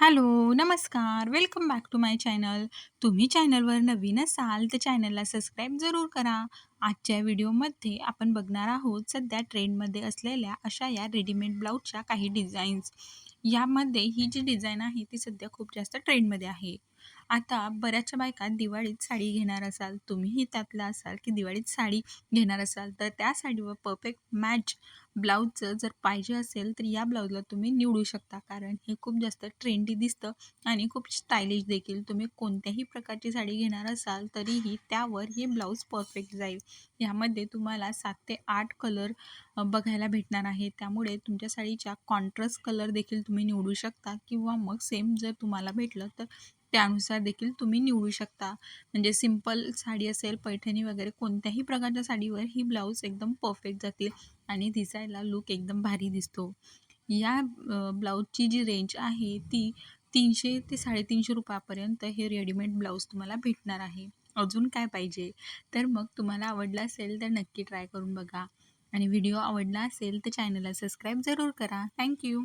Hello, नमस्कार. Welcome back to my channel. तुम्ही चॅनलवर नवीन असाल तर चॅनलला सबस्क्राईब जरूर करा. आजच्या व्हिडिओमध्ये आपण बघणार आहोत सध्या ट्रेंडमध्ये असलेल्या अशा या रेडीमेड ब्लाऊजच्या काही डिझाईन्स. यामध्ये ही जी डिझाईन आहे ती सध्या खूप जास्त ट्रेंडमध्ये आहे. आता बऱ्याचशा बायका दिवाळीत साडी घेणार असाल, तुम्हीही त्यातला असाल की दिवाळीत साडी घेणार असाल, तर त्या साडीवर परफेक्ट मॅच ब्लाऊजचं जर पाहिजे असेल, तर या ब्लाऊजला तुम्ही निवडू शकता. कारण हे खूप जास्त ट्रेंडी दिसतं आणि खूप स्टायलिश देखील. तुम्ही कोणत्याही प्रकारची साडी घेणार असाल, तरीही त्यावर हे ब्लाऊज परफेक्ट जाईल. यामध्ये तुम्हाला सात ते आठ कलर बघायला भेटणार आहे. त्यामुळे तुमच्या साडीच्या कॉन्ट्रास्ट कलर देखील तुम्ही निवडू शकता किंवा मग सेम जर तुम्हाला भेटलं, तर त्यानुसार देखील तुम्ही निवडू शकता. म्हणजे सिंपल साडी असेल, पैठणी वगैरे कोणत्याही प्रकारच्या साडीवर ही ब्लाऊज एकदम परफेक्ट जातील आणि दिसायला लूक एकदम भारी दिसतो. या ब्लाऊजची जी रेंज आहे ती तीनशे ते ₹350 रुपयापर्यंत हे रेडीमेड ब्लाऊज तुम्हाला भेटणार आहे. अजून काय पाहिजे? तर मग तुम्हाला आवडला असेल तर नक्की ट्राय करून बघा आणि व्हिडिओ आवडला असेल तर चॅनलला सबस्क्राईब जरूर करा. थँक्यू